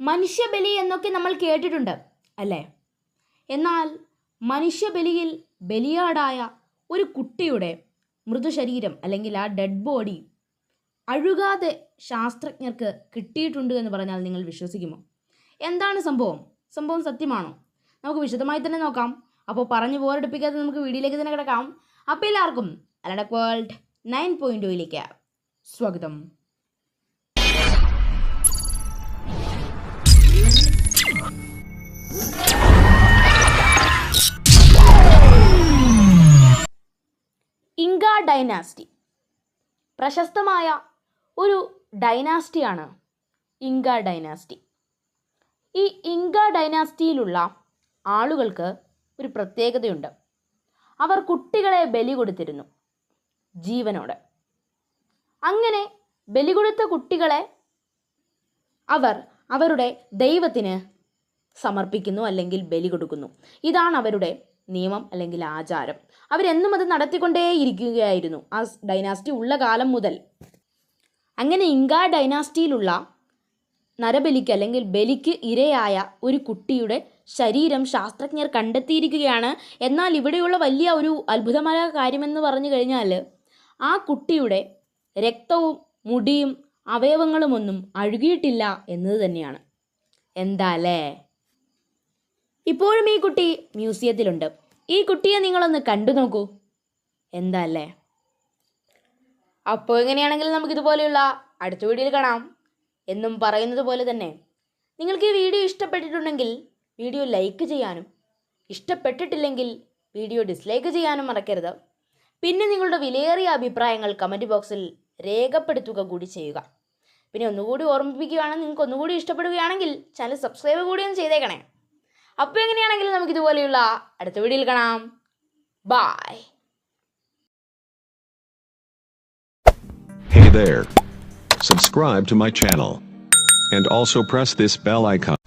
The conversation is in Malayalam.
മനുഷ്യബലി എന്നൊക്കെ നമ്മൾ കേട്ടിട്ടുണ്ട് അല്ലേ? എന്നാൽ മനുഷ്യബലിയിൽ ബലിയാടായ ഒരു കുട്ടിയുടെ മൃതശരീരം അല്ലെങ്കിൽ ആ ഡെഡ് ബോഡി അഴുകാതെ ശാസ്ത്രജ്ഞർക്ക് കിട്ടിയിട്ടുണ്ട് എന്ന് പറഞ്ഞാൽ നിങ്ങൾ വിശ്വസിക്കുമോ? എന്താണ് സംഭവം? സംഭവം സത്യമാണോ? നമുക്ക് വിശദമായി തന്നെ നോക്കാം. അപ്പോൾ പറഞ്ഞു പോരടിപ്പിക്കാതെ നമുക്ക് വീഡിയോയിലേക്ക് തന്നെ കിടക്കാം. അപ്പോൾ എല്ലാവർക്കും അലഡക് വേൾഡ് നയൻ പോയിന്റ് ടൂയിലേക്ക് സ്വാഗതം. ഡൈനാസ്റ്റി. പ്രശസ്തമായ ഒരു ഡൈനാസ്റ്റിയാണ് ഇങ്ക ഡൈനാസ്റ്റി. ഈ ഇങ്ക ഡൈനാസ്റ്റിയിലുള്ള ആളുകൾക്ക് ഒരു പ്രത്യേകതയുണ്ട്. അവർ കുട്ടികളെ ബലി കൊടുത്തിരുന്നു ജീവനോട്. അങ്ങനെ ബലി കൊടുത്ത കുട്ടികളെ അവർ അവരുടെ ദൈവത്തിന് സമർപ്പിക്കുന്നു അല്ലെങ്കിൽ ബലി കൊടുക്കുന്നു. ഇതാണ് അവരുടെ നിയമം അല്ലെങ്കിൽ ആചാരം. അവരെന്നും അത് നടത്തിക്കൊണ്ടേയിരിക്കുകയായിരുന്നു ആ ഡൈനാസ്റ്റി ഉള്ള കാലം മുതൽ. അങ്ങനെ ഇങ്ക ഡൈനാസ്റ്റിയിലുള്ള നരബലിക്ക് അല്ലെങ്കിൽ ബലിക്ക് ഇരയായ ഒരു കുട്ടിയുടെ ശരീരം ശാസ്ത്രജ്ഞർ കണ്ടെത്തിയിരിക്കുകയാണ്. എന്നാൽ ഇവിടെയുള്ള വലിയ ഒരു അത്ഭുതമായ കാര്യമെന്ന് പറഞ്ഞു കഴിഞ്ഞാൽ ആ കുട്ടിയുടെ രക്തവും മുടിയും അവയവങ്ങളുമൊന്നും അഴുകിയിട്ടില്ല എന്നത് തന്നെയാണ്. എന്താ അല്ലേ? ഇപ്പോഴും ഈ കുട്ടി മ്യൂസിയത്തിലുണ്ട്. ഈ കുട്ടിയെ നിങ്ങളൊന്ന് കണ്ടു നോക്കൂ. എന്താ അല്ലേ? അപ്പോൾ എങ്ങനെയാണെങ്കിൽ നമുക്കിതുപോലെയുള്ള അടുത്ത വീഡിയോയിൽ കാണാം. എന്നും പറയുന്നത് പോലെ തന്നെ. നിങ്ങൾക്ക് ഈ വീഡിയോ ഇഷ്ടപ്പെട്ടിട്ടുണ്ടെങ്കിൽ വീഡിയോ ലൈക്ക് ചെയ്യാനും ഇഷ്ടപ്പെട്ടിട്ടില്ലെങ്കിൽ വീഡിയോ ഡിസ്ലൈക്ക് ചെയ്യാനും മറക്കരുത്. പിന്നെ നിങ്ങളുടെ വിലയേറിയ അഭിപ്രായങ്ങൾ കമന്റ് ബോക്സിൽ രേഖപ്പെടുത്തുക കൂടി ചെയ്യുക. പിന്നെ ഒന്നുകൂടി ഓർമ്മിപ്പിക്കുകയാണെങ്കിൽ നിങ്ങൾക്ക് ഒന്നുകൂടി ഇഷ്ടപ്പെടുകയാണെങ്കിൽ ചാനൽ സബ്സ്ക്രൈബ് കൂടി ഒന്ന് ചെയ്തേക്കണേ. അപ്പോൾ എങ്ങനെയാണെങ്കിലും നമുക്ക് ഇതുപോലെയുള്ള അടുത്ത വീഡിയോയിൽ കാണാം bye Hey there. Subscribe to my channel. And also press this bell icon.